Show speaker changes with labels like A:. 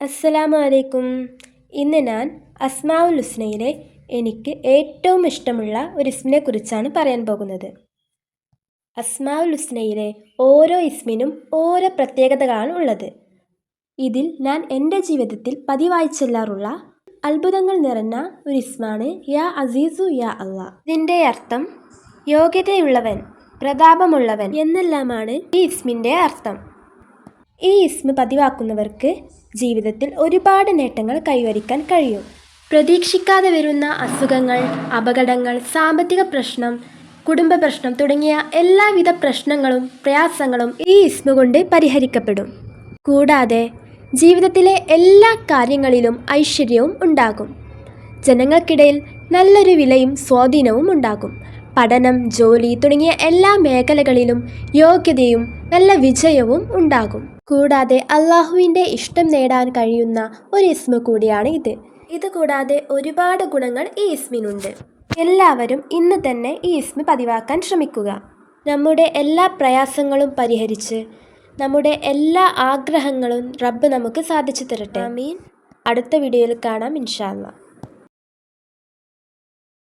A: അസ്സലാമു അലൈക്കും ഇന്ന് ഞാൻ അസ്മാവുൽ ഹുസ്നയിലെ എനിക്ക് ഏറ്റവും ഇഷ്ടമുള്ള ഒരു ഇസ്മിനെ കുറിച്ചാണ് പറയാൻ പോകുന്നത്. അസ്മാവുൽ ഹുസ്നയിലെ ഓരോ ഇസ്മിനും ഓരോ പ്രത്യേകതകളാണ് ഉള്ളത്. ഇതിൽ ഞാൻ എന്റെ ജീവിതത്തിൽ പതിവായി ചെല്ലാറുള്ള അത്ഭുതങ്ങൾ നിറഞ്ഞ ഒരു ഇസ്മാണ് യാ അസീസു യാ അള്ളാ. ഇതിന്റെ അർത്ഥം യോഗ്യതയുള്ളവൻ പ്രതാപമുള്ളവൻ എന്നെല്ലാമാണ് ഈ ഇസ്മിന്റെ അർത്ഥം. ഈ ഇസ്മ പതിവാക്കുന്നവർക്ക് ജീവിതത്തിൽ ഒരുപാട് നേട്ടങ്ങൾ കൈവരിക്കാൻ കഴിയും. പ്രതീക്ഷിക്കാതെ വരുന്ന അസുഖങ്ങൾ അപകടങ്ങൾ സാമ്പത്തിക പ്രശ്നം കുടുംബ പ്രശ്നം തുടങ്ങിയ എല്ലാവിധ പ്രശ്നങ്ങളും പ്രയാസങ്ങളും ഈ ഇസ്മ കൊണ്ട് പരിഹരിക്കപ്പെടും. കൂടാതെ ജീവിതത്തിലെ എല്ലാ കാര്യങ്ങളിലും ഐശ്വര്യവും ഉണ്ടാകും. ജനങ്ങൾക്കിടയിൽ നല്ലൊരു വിലയും സ്വാധീനവും ഉണ്ടാകും. പഠനം ജോലി തുടങ്ങിയ എല്ലാ മേഖലകളിലും യോഗ്യതയും നല്ല വിജയവും ഉണ്ടാകും. കൂടാതെ അള്ളാഹുവിന്റെ ഇഷ്ടം നേടാൻ കഴിയുന്ന ഒരു ഇസ്മ കൂടിയാണ് ഇത്. ഇത് കൂടാതെ ഒരുപാട് ഗുണങ്ങൾ ഈ ഇസ്മിനുണ്ട്. എല്ലാവരും ഇന്ന് തന്നെ ഈ ഇസ്മ പതിവാക്കാൻ ശ്രമിക്കുക. നമ്മുടെ എല്ലാ പ്രയാസങ്ങളും പരിഹരിച്ച് നമ്മുടെ എല്ലാ ആഗ്രഹങ്ങളും റബ്ബ് നമുക്ക് സാധിച്ചു തരട്ടെ. മീൻ അടുത്ത വീഡിയോയിൽ കാണാം ഇൻഷാല്ല